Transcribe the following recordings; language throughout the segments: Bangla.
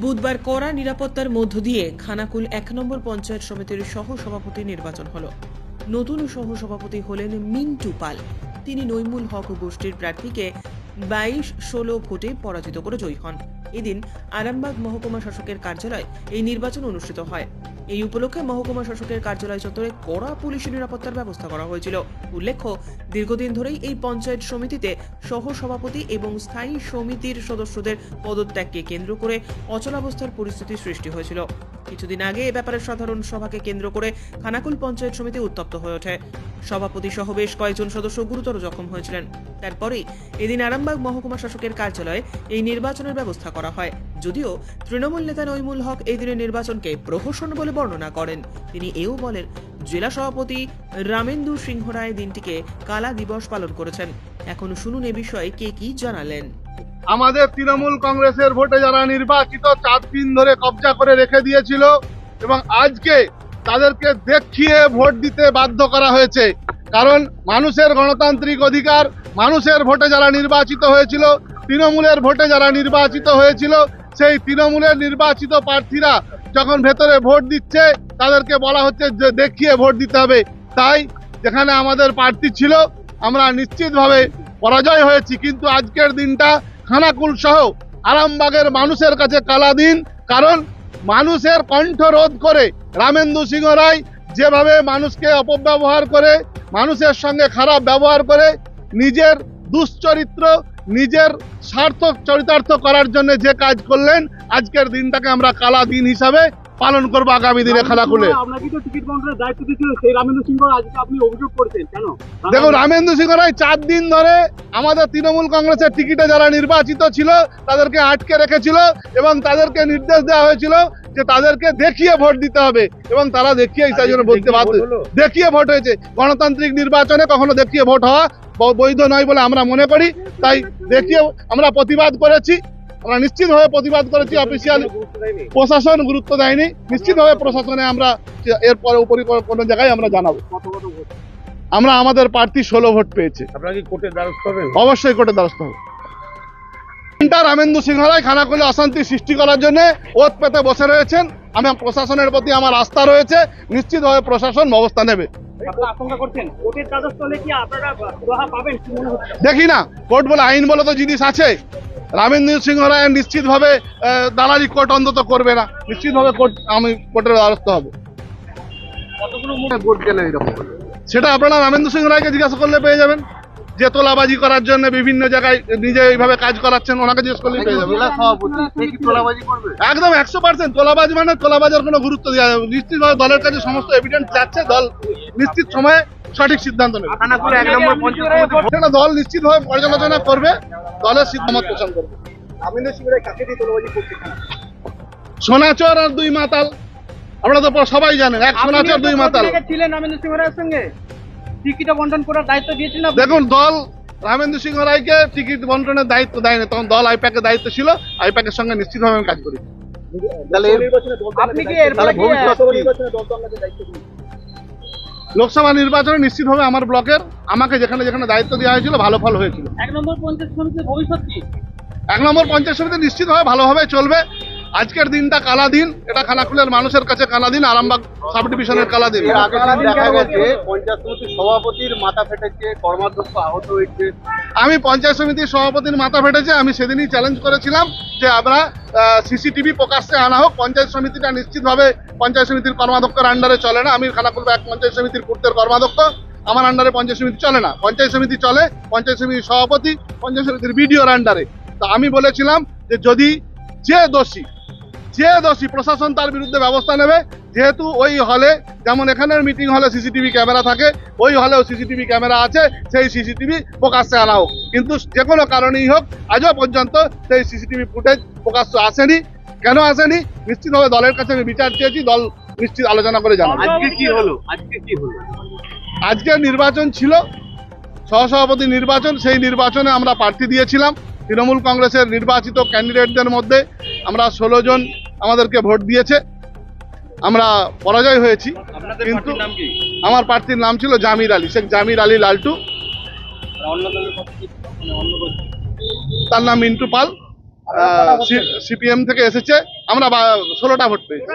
বুধবার কড়া নিরাপত্তার মধ্য দিয়ে খানাকুল এক নম্বর পঞ্চায়েত সমিতির সহ সভাপতি নির্বাচন হল। নতুন সহ সভাপতি হলেন মিন্টু পাল। তিনি নৈমুল হক গোষ্ঠীর প্রার্থীকে বাইশ ষোলো ভোটে পরাজিত করে জয়ী হন। এদিন আরামবাগ মহকুমা শাসকের কার্যালয়ে এই নির্বাচন অনুষ্ঠিত হয়। এই উপলক্ষে মহকুমা শাসকের কার্যালয় চত্বরে কড়া পুলিশি নিরাপত্তার ব্যবস্থা করা হয়েছিল। উল্লেখ্য, দীর্ঘদিন ধরেই এই পঞ্চায়েত সমিতিতে সহ সভাপতি এবং স্থায়ী সমিতির সদস্যদের পদত্যাগকে কেন্দ্র করে অচলাবস্থার পরিস্থিতি সৃষ্টি হয়েছিল। কিছুদিন আগে এ ব্যাপারে সাধারণ সভাকে কেন্দ্র করে খানাকুল পঞ্চায়েত সমিতি উত্তপ্ত হয়ে ওঠে। সভাপতি সহ বেশ কয়েকজন সদস্য গুরুতর জখম হয়েছিলেন। তারপরেই এদিন আরামবাগ মহকুমা শাসকের কার্যালয়ে এই নির্বাচনের ব্যবস্থা করা হয়। যদিও তৃণমূল নেতা নইমুল হক এই দিনের নির্বাচনকে প্রহসন বলে বর্ণনা করেন। তিনি এও বলেন, জেলা সভাপতি রামেন্দু সিংহ রায় দিনটিকে কালা দিবস পালন করেছেন। এখন শুনুন এ বিষয়ে কে কি জানালেন। আমাদের তৃণমূল কংগ্রেসের ভোটে যারা নির্বাচিত চার দিন ধরে কবজা করে রেখে দিয়েছিল এবং আজকে তাদেরকে দেখিয়ে ভোট দিতে বাধ্য করা হয়েছে। কারণ মানুষের গণতান্ত্রিক অধিকার, মানুষের ভোটে যারা নির্বাচিত হয়েছিল তৃণমূলের ভোটে যারা নির্বাচিত হয়েছিল, সেই তৃণমূলের নির্বাচিত প্রার্থীরা যখন ভেতরে ভোট দিচ্ছে, তাদেরকে বলা হচ্ছে যে দেখিয়ে ভোট দিতে হবে। তাই যেখানে আমাদের প্রার্থী ছিল, আমরা নিশ্চিতভাবে পরাজয় হয়েছি। কিন্তু আজকের দিনটা খানাকুল সহ আরামবাগের মানুষের কাছে কালা দিন কারণ মানুষের কণ্ঠ রোধ করে রামেন্দু সিংহ রায় যেভাবে মানুষকে অপব্যবহার করে, মানুষের সঙ্গে খারাপ ব্যবহার করে, নিজের দুশ্চরিত্র নিজের স্বার্থ চরিতার্থ করার জন্য যে কাজ করলেন আজকের দিনটাকে আমরা কালা দিন হিসাবে পালন করব আগামী দিনে দায়িত্ব দিয়েছিল সেই রামেন্দ্র দেখুন সিংহ রায় চার দিন ধরে আমাদের তৃণমূল কংগ্রেসের টিকিটে যারা নির্বাচিত ছিল তাদেরকে আটকে রেখেছিল এবং তাদেরকে নির্দেশ দেওয়া হয়েছিল যে তাদেরকে দেখিয়ে ভোট দিতে হবে এবং তারা দেখিয়ে তাই জন্য বলতে বাধ্য দেখিয়ে ভোট হয়েছে। গণতান্ত্রিক নির্বাচনে কখনো দেখিয়ে ভোট হওয়া বৈধ নয় বলে আমরা মনে করি। তাই দেখিয়ে আমরা প্রতিবাদ করেছি। আমরা নিশ্চিতভাবে প্রতিবাদ করেছি অফিসিয়াল প্রশাসন গুরুত্ব দেয়নি। নিশ্চিতভাবে প্রশাসনে আমরা এরপরে উপরি কোনো জায়গায় আমরা জানাব। আমরা আমাদের প্রার্থী ষোলো ভোট পেয়েছে। আপনারা কি কোর্টের দ্বারস্থ হবেন? অবশ্যই কোর্টে দ্বারস্থ হবে। রামেন্দু সিংহ রায় খানাকুলে অশান্তি সৃষ্টি করার জন্য ওত পেতে বসে রয়েছেন। আমি প্রশাসনের প্রতি আমার আস্থা রয়েছে। নিশ্চিতভাবে প্রশাসন ব্যবস্থা নেবে। আপনারা আশঙ্কা করছেন? কোর্টের দ্বারস্থ হলে কি আপনারা সুরাহা পাবেন কি মনে হচ্ছে? দেখি না। কোর্ট বলে আইন বলে তো জিনিস আছে। রামেন্দ্র সিংহ রায় নিশ্চিতভাবে দালালি কোর্ট অন্তত করবে না। নিশ্চিতভাবে কোর্ট আমি কোর্টের দ্বারস্থ হব। সেটা আপনারা রামেন্দ্র সিংহ রায়কে জিজ্ঞাসা করলে পেয়ে যাবেন। যে তোলাবাজি করার জন্য বিভিন্ন জায়গায় নিজে এইভাবে কাজ করাচ্ছেন ওনাকে জিজ্ঞেস করলে পেয়ে যাবেন। একদম একশো পার্সেন্ট তোলাবাজি মানে তোলাবাজার কোনো গুরুত্ব দেওয়া যাবে নিশ্চিতভাবে দলের কাছে সমস্ত এভিডেন্স যাচ্ছে। দল নিশ্চিত সময়ে সঠিক সিদ্ধান্ত নেবে। দল নিশ্চিতভাবে পর্যালোচনা করবে দলের সিদ্ধান্ত পোষণ করবে। সোনাচর আর দুই মাতাল আমরা তো সবাই জানেন এক সোনাচর দুই মাতাল। ছিলেন রামেন্দ্র সিংহ রায়ের সঙ্গে। টিকিট বন্টন করার দায়িত্ব দিয়েছিলেন আপনি? দেখুন দল রামেন্দ্র সিংহ রায়কে টিকিট বন্টনের দায়িত্ব দেয়নি তখন দল আইপ্যাকের দায়িত্ব ছিল আইপ্যাকের সঙ্গে নিশ্চিতভাবে আমি কাজ করি। আপনি কি লোকসভা নির্বাচনে নিশ্চিতভাবে আমার ব্লকের আমাকে যেখানে যেখানে দায়িত্ব দেওয়া হয়েছিল ভালো ফল হয়েছিল। এক নম্বর পঞ্চায়েত সমিতির ভবিষ্যৎ কি? এক নম্বর পঞ্চায়েত সমিতি নিশ্চিতভাবে ভালোভাবে চলবে। আজকের দিনটা কালা দিন এটা খানাকুলের মানুষের কাছে কালা দিন আরামবাগ সাব ডিভিশনের কালা দিন। এর আগের দিন দেখা গেছে পঞ্চায়েত সমিতির সভাপতির মাথা ফেটেছে কর্মাধ্যক্ষ আহত হয়েছে। আমি পঞ্চায়েত সমিতির সভাপতির মাথা ফেটেছে আমি সেদিনই চ্যালেঞ্জ করেছিলাম যে আমরা সিসিটিভি প্রকাশ্যে আনা হোক পঞ্চায়েত সমিতিটা নিশ্চিতভাবে পঞ্চায়েত সমিতির কর্মাধ্যক্ষের আন্ডারে চলে না। আমি খানাকুল এক পঞ্চায়েত সমিতির পূর্তের কর্মাধ্যক্ষ। আমার আন্ডারে পঞ্চায়েত সমিতি চলে না। পঞ্চায়েত সমিতি চলে, পঞ্চায়েত সমিতির সভাপতি, পঞ্চায়েত সমিতির বিডিওর আন্ডারে তা আমি বলেছিলাম যে যদি যে দোষী যে দোষী প্রশাসন তার বিরুদ্ধে ব্যবস্থা নেবে, যেহেতু ওই হলে যেমন এখানের মিটিং হলে সিসিটিভি ক্যামেরা থাকে, ওই হলেও সিসিটিভি ক্যামেরা আছে, সেই সিসিটিভি প্রকাশ্যে আনা হোক। কিন্তু যে কোনো কারণেই হোক, আজও পর্যন্ত সেই সিসিটিভি ফুটেজ প্রকাশ্য আসেনি। কেন আসেনি? নিশ্চিতভাবে দলের কাছে আমি বিচার চেয়েছি দল নিশ্চিত আলোচনা করে জানাবে। আজকে কি হলো? আজকে কি হলো? আজকের নির্বাচন ছিল সহসভাপতি নির্বাচন সেই নির্বাচনে আমরা প্রার্থী দিয়েছিলাম। তৃণমূল কংগ্রেসের নির্বাচিত ক্যান্ডিডেটদের মধ্যে আমরা ষোলো জন আমাদেরকে ভোট দিয়েছে। আমরা পরাজয় হয়েছি কিন্তু আমার প্রার্থীর নাম ছিল জামির আলী শেখ জামির আলী লালটু? মানে তার নাম মিন্টু পাল। সিপিএম থেকে এসেছে। আমরা ষোলোটা ভোট পেয়েছি।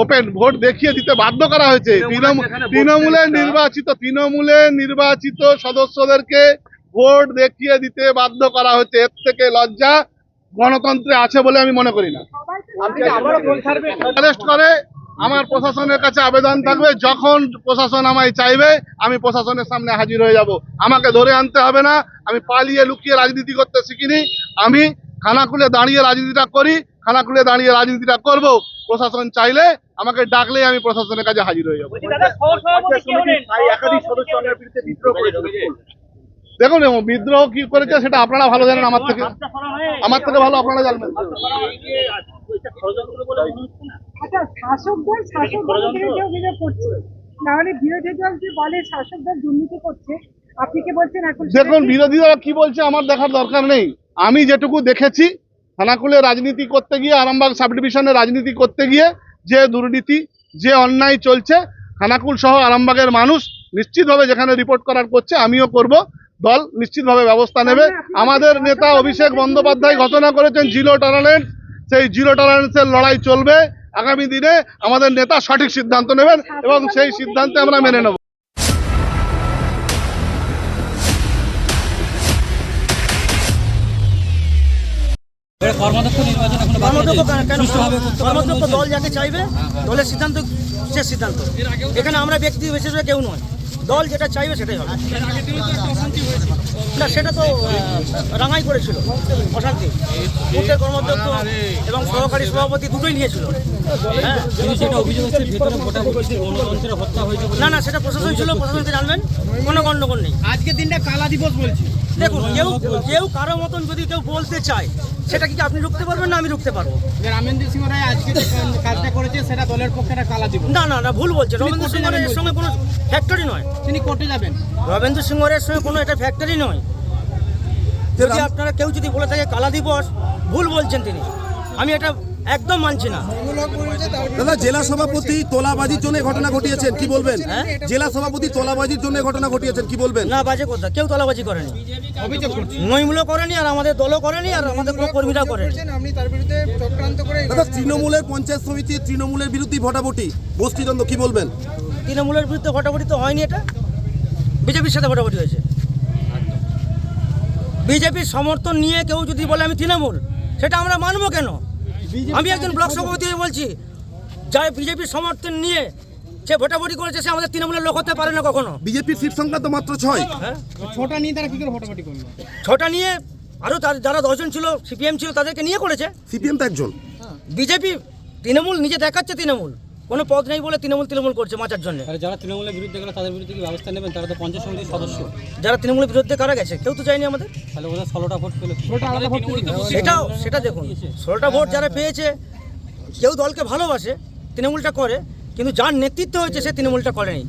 ওপেন ভোট দেখিয়ে দিতে বাধ্য করা হয়েছে। তৃণমূল তৃণমূলের নির্বাচিত তৃণমূলের নির্বাচিত সদস্যদেরকে ভোট দেখিয়ে দিতে বাধ্য করা হয়েছে। এর থেকে লজ্জা গণতন্ত্রে আছে বলে আমি মনে করি না। অ্যারেস্ট করে। আমার প্রশাসনের কাছে আবেদন থাকবে যখন প্রশাসন আমায় চাইবে আমি প্রশাসনের সামনে হাজির হয়ে যাব। আমাকে ধরে আনতে হবে না আমি পালিয়ে লুকিয়ে রাজনীতি করতে শিখিনি। আমি খানা খুলে দাঁড়িয়ে রাজনীতিটা করি খানা খুলে দাঁড়িয়ে রাজনীতিটা করব। প্রশাসন চাইলে আমাকে ডাকলেই আমি প্রশাসনের কাছে হাজির হয়ে যাব। দেখুন বিদ্রোহ কি করেছে সেটা আপনারা ভালো জানেন আমার থেকে। আমার থেকে ভালো আপনারা জানবেন। আচ্ছা তাহলে বিরোধী দল যে বলে শাসক দল দুর্নীতি করছে আপনি কি বলছেন এখন দেখুন বিরোধীরা কি বলছে আমার দেখার দরকার নেই। আমি যেটুকু দেখেছি থানাকুলে রাজনীতি করতে গিয়ে আরামবাগ সাব ডিভিশনে রাজনীতি করতে গিয়ে যে দুর্নীতি যে অন্যায় চলছে খানাকুল সহ আরামবাগের মানুষ নিশ্চিতভাবে যেখানে রিপোর্ট করার করছে আমিও করব। দল নিশ্চিতভাবে ব্যবস্থা নেবে। আমাদের নেতা অভিষেক বন্দ্যোপাধ্যায় ঘোষণা করেছেন জিরো টলারেন্স সেই জিরো টলারেন্সের লড়াই চলবে। আগামী দিনে আমাদের নেতা সঠিক সিদ্ধান্ত নেবেন এবং সেই সিদ্ধান্তে আমরা মেনে নেব। দল যাকে চাইবে দলের সিদ্ধান্ত সে সিদ্ধান্ত। এখানে আমরা ব্যক্তি বিশেষে কেউ নয়। দল যেটা চাইবে সেটাই হবে। না সেটা তো রাঙাই করেছিল অশান্তি। বুথের কর্মাধ্যক্ষ এবং সহকারী সভাপতি দুটোই নিয়েছিল। হ্যাঁ? না না সেটা প্রশাসন ছিল প্রশাসনকে জানবেন কোনো গণ্ডগোল নেই। আজকের দিনটা কালা দিবস বলছি। দেখুন কেউ কেউ কারও মতন যদি কেউ বলতে চায় সেটা কি আপনি রুখতে পারবেন না আমি রুখতে পারব? যে রামেন্দ্র সিংহ রায় আজকে যে কাজটা করেছে সেটা দলের পক্ষে একটা কালা দিবস না না না ভুল বলছে। রবীন্দ্র সিংহের যাবেন সঙ্গে কোনো ফ্যাক্টরি নয়। তিনি কোর্টে যাবেন। রবীন্দ্র সিংহের সঙ্গে কোনো এটা ফ্যাক্টরি নয়। যদি আপনারা কেউ যদি বলে থাকে কালা দিবস ভুল বলছেন তিনি। আমি এটা একদম মানছি না। দাদা জেলা সভাপতি তোলাবাজির জন্য ঘটনা ঘটিয়েছেন কি বলবেন? হ্যাঁ? জেলা সভাপতি তোলাবাজির জন্য ঘটনা ঘটিয়েছেন কি বলবেন? না বাজে কথা। কেউ তলাবাজি করেনি। অভিযোগ করেনি আর আমাদের দলও করেনি আর আমাদের কোনো কর্মীরাও করেনি। দাদা তৃণমূলের পঞ্চায়েত সমিতি তৃণমূলের বিরুদ্ধে ভোটাভুটি। গোষ্ঠীদ্বন্দ্ব কি বলবেন? তৃণমূলের বিরুদ্ধে ভোটাভুটি তো হয়নি এটা। বিজেপির সাথে ভোটাভুটি হয়েছে। বিজেপির সমর্থন নিয়ে কেউ যদি বলে আমি তৃণমূল সেটা আমরা মানবো কেন? আমি একজন ব্লক সভাপতি হয়ে বলছি যাই বিজেপির সমর্থন নিয়ে সে ভোটাভুটি করেছে সে আমাদের তৃণমূলের লোক হতে পারে না কখনো। বিজেপির সিট সংখ্যা তো মাত্র ছয়। ছটা নিয়ে তারা কি করে ভোটাভুটি করল? ছটা নিয়ে আরও যারা দশজন ছিল সিপিএম ছিল তাদেরকে নিয়ে করেছে। সিপিএম তো একজন। বিজেপি তৃণমূল নিজে দেখাচ্ছে তৃণমূল। কোনো পদ নেই বলে তৃণমূল তৃণমূল করছে মাচার জন্য। আর যারা তৃণমূলের বিরুদ্ধে গেলে তাদের বিরুদ্ধে কি ব্যবস্থা নেবেন? তারা তো পঞ্চায়েত সমিতির সদস্য। যারা তৃণমূলের বিরুদ্ধে কারা গেছে? কেউ তো চাইনি আমাদের। তাহলে ওদের ষোলোটা ভোট পেলে সেটাও সেটা দেখুন। ষোলোটা ভোট যারা পেয়েছে কেউ দলকে ভালোবাসে তৃণমূলটা করে কিন্তু যার নেতৃত্ব হয়েছে সে তৃণমূলটা করেনি।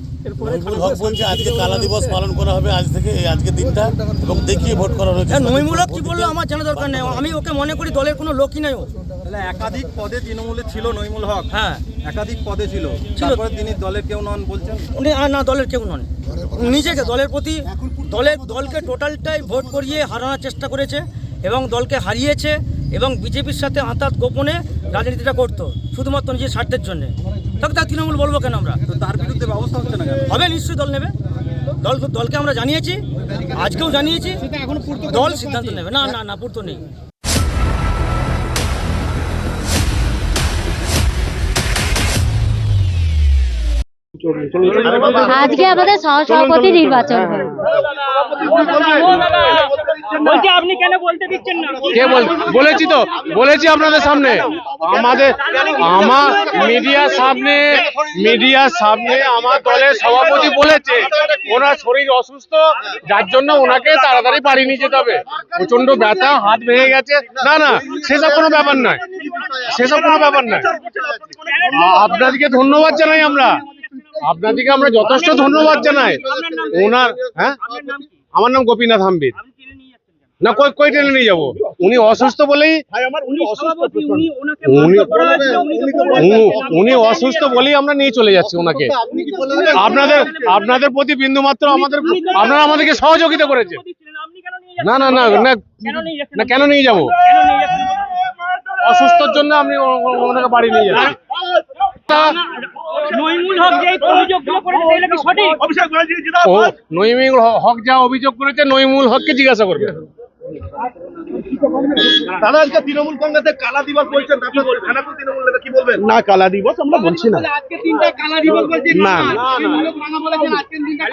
বলছে আজকে কালা দিবস পালন করা হবে আজ থেকে এই আজকে দিনটা এবং দেখিয়ে ভোট করানো হয়েছে হ্যাঁ, নৈমূলক কি বলল আমার জানা দরকার নেই। আমি ওকে মনে করি দলের কোনো লোকই নাই ও। তাহলে একাধিক পদে তৃণমূলে ছিল নইমুল হক। হ্যাঁ। একাধিক পদে ছিল। তারপরে তিনি দলের কেউ নন বলছেন? উনি আর না দলের কেউ নন। নিজেকে দলের প্রতি দলের দলকে টোটালটাই ভোট করিয়ে হারানোর চেষ্টা করেছে এবং দলকে হারিয়েছে এবং বিজেপির সাথে আঁতাত গোপনে রাজনীতিটা করতো শুধুমাত্র নিজের স্বার্থের জন্য। তবে তার তৃণমূল বলব কেন আমরা? তো তার বিরুদ্ধে ব্যবস্থা হচ্ছে না কেন? হবে নিশ্চয়ই দল নেবে। দল দলকে আমরা জানিয়েছি আজকেও জানিয়েছি। দল সিদ্ধান্ত নেবে। না না না পূর্ত নেই। আজকে আমাদের সহসভাপতি নির্বাচন বলছি আপনি কেন বলতে দিচ্ছেন না? কে বল বলেছি তো বলেছি আপনাদের সামনে। আমাদের আমার মিডিয়ার সামনে মিডিয়ার সামনে আমার দলের সভাপতি বলেছে ওনার শরীর অসুস্থ যার জন্য ওনাকে তাড়াতাড়ি বাড়ি নিয়ে যেতে হবে। প্রচণ্ড ব্যথা হাত ভেঙে গেছে। না না সেসব কোনো ব্যাপার নয়। সেসব কোনো ব্যাপার নয়। আপনাদেরকে ধন্যবাদ জানাই আমরা। আপনাদেরকে আমরা যথেষ্ট ধন্যবাদ জানাই। ওনার হ্যাঁ? আমার নাম গোপীনাথ হাম্বির। না কই কই ট্রেনে নিয়ে যাব? উনি অসুস্থ বলেই উনি অসুস্থ বলেই আমরা নিয়ে চলে যাচ্ছি ওনাকে। আপনাদের আপনাদের প্রতি বিন্দু মাত্র আমাদের আপনারা আমাদেরকে সহযোগিতা নিয়ে না না না না না কেন নিয়ে যাব? অসুস্থর জন্য আপনি ওনাকে বাড়ি নিয়ে ও নইমুল হক যা অভিযোগ করেছে নইমুল হককে জিজ্ঞাসা করবে। দাদা আজকে তৃণমূল কংগ্রেসের কালা দিবস বলছেন আপনার খানাকুল তৃণমূল নেতা কি বলবেন? না কালা দিবস আমরা বলছি না। না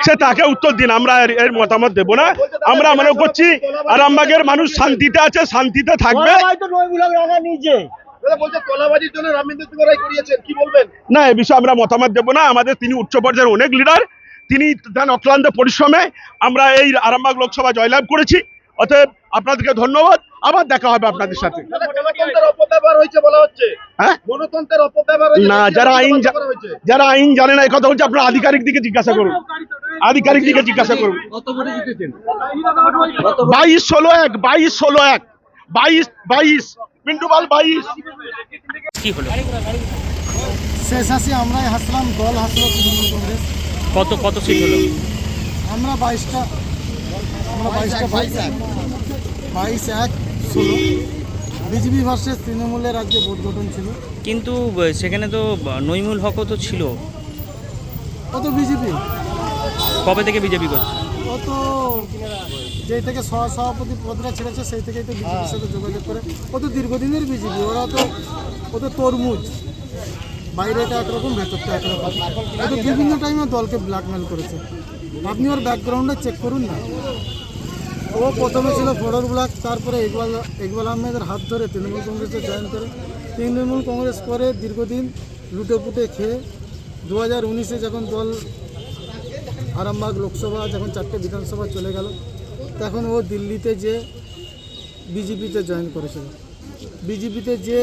সে তাকে উত্তর দিন আমরা এর- মতামত দেব না। আমরা মনে করছি আরামবাগের মানুষ শান্তিতে আছে শান্তিতে থাকবে। দাদা বলছে তোলাবাজির জন্য রামেন্দ্র সিং রায় করিয়েছেন কি বলবেন? না এ বিষয়ে আমরা মতামত দেব না। আমাদের তিনি উচ্চ পর্যায়ের অনেক লিডার তিনি অক্লান্ত পরিশ্রমে। আমরা এই আরামবাগ লোকসভা জয়লাভ করেছি। অতএব আপনাদেরকে ধন্যবাদ। আবার দেখা হবে আপনাদের সাথে। দাদা গণতন্ত্রের অপব্যবহার হয়েছে বলা হচ্ছে। হ্যাঁ? গণতন্ত্রের অপব্যবহার হয়েছে না যারা আইন। যারা জানে না এই কথা বলছে আপনার আধিকারিক দিকে জিজ্ঞাসা করুন। আধিকারিক দিকে জিজ্ঞাসা করুন। বাইশ ষোলো এক বাইশ ষোলো এক বাইশ বাইশ। পিন্টু পাল বাইশ। কি হলো? শেষ হাসি আমরাই হাসলাম দল হাসলো তৃণমূল কংগ্রেস। কত কত সিট হলো? আমরা বাইশটা আমরা বাইশটা বাইশ এক বাইশ এক। ষোলো। বিজেপি ভার্সেস তৃণমূলের রাজ্যে ভোট গঠন ছিল। কিন্তু সেখানে তো আহ, নইমুল হকও তো ছিল। ও তো বিজেপি। কবে থেকে বিজেপি করছে? ও তো যেই থেকে সহ সভাপতি পদটা ছেড়েছে সেই থেকেই তো বিজেপির সাথে যোগাযোগ করে। ও তো দীর্ঘদিনের বিজেপি ওরা তো ও তো তরমুজ। বাইরেটা একরকম ভেতরটা একরকম। ও তো বিভিন্ন টাইমে দলকে ব্ল্যাকমেল করেছে। আপনি ওর ব্যাকগ্রাউন্ডে চেক করুন না। ও প্রথমে ছিল ফরর ব্লক তারপরে ইকবাল ইকবাল আহমেদের হাত ধরে তৃণমূল কংগ্রেসে জয়েন করে। তৃণমূল কংগ্রেস করে দীর্ঘদিন লুটে পুটে খেয়ে দু হাজার উনিশে যখন দল আরামবাগ লোকসভা যখন চারটে বিধানসভা চলে গেল, তখন ও দিল্লিতে যে বিজেপিতে জয়েন করেছিল। বিজেপিতে যে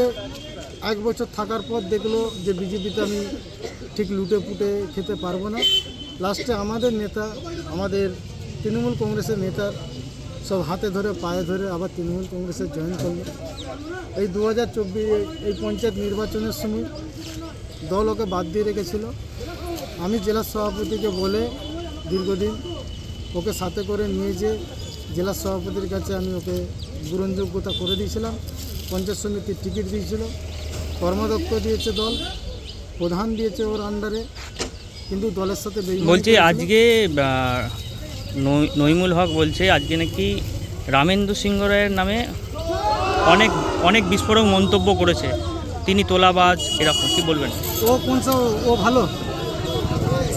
এক বছর থাকার পর দেখল যে বিজেপিতে আমি ঠিক লুটে পুটে খেতে পারব না। লাস্টে আমাদের নেতা, আমাদের তৃণমূল কংগ্রেসের নেতার সব হাতে ধরে, পায়ে ধরে আবার তৃণমূল কংগ্রেসে জয়েন করল। এই দু হাজার এই পঞ্চায়েত নির্বাচনের সময় দল ওকে বাদ দিয়ে রেখেছিল। আমি জেলা সভাপতিকে বলে দীর্ঘদিন ওকে সাথে করে নিয়ে যে জেলা সভাপতির কাছে আমি ওকে গ্রহণযোগ্যতা করে দিয়েছিলাম পঞ্চায়েত সমিতির টিকিট দিয়েছিল কর্মদক্ষ দিয়েছে দল প্রধান দিয়েছে ওর আন্ডারে কিন্তু দলের সাথে বলছি আজকে নইমুল হক বলছে আজকে নাকি রামেন্দ্র সিংহ রায়ের নামে অনেক অনেক বিস্ফোরক মন্তব্য করেছে। তিনি তোলাবাজ এরকম কি বলবেন? ও কোন ও ভালো?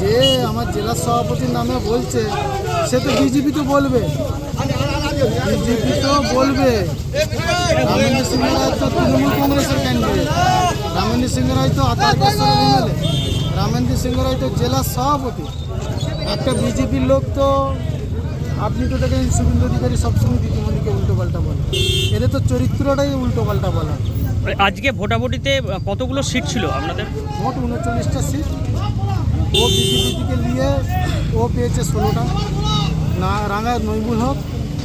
যে আমার জেলা সভাপতির নামে বলছে সে তো বিজেপি তো বলবে। বিজেপি তো বলবে। রামেন্দ্র সিং রায় তো তৃণমূল কংগ্রেসের ক্যান্ডিডেট রামেন্দ্র সিং রায় তো আতারকেশ্বরের এমএলএ রামেন্দ্র সিং রায় তো জেলা সভাপতি। একটা বিজেপির লোক তো আপনি তো দেখেন শুভেন্দু অধিকারী সবসময় দিদিমণিকে উল্টো পাল্টা বলে। এদের তো চরিত্রটাই উল্টো পাল্টা বলা। আজকে ভোটাভুটিতে কতগুলো সিট ছিল আপনাদের? মোট উনচল্লিশটা সিট। ও বিজেপিকে নিয়ে ও পেয়েছে ষোলোটা। না, রাঙা নইমুল হক,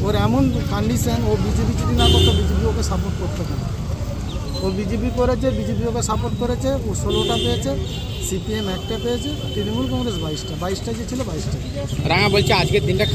ওর এমন কন্ডিশন ও বিজেপি যদি না করতো, বিজেপি ওকে সাপোর্ট করতে পারে ও বিজেপি করেছে, বিজেপি ওকে সাপোর্ট করেছে, ও ষোলোটা পেয়েছে, সিপিএম একটা পেয়েছে, তৃণমূল কংগ্রেস বাইশটা বাইশটা যে ছিল বাইশটা। রাঙা বলছে আজকের দিনটা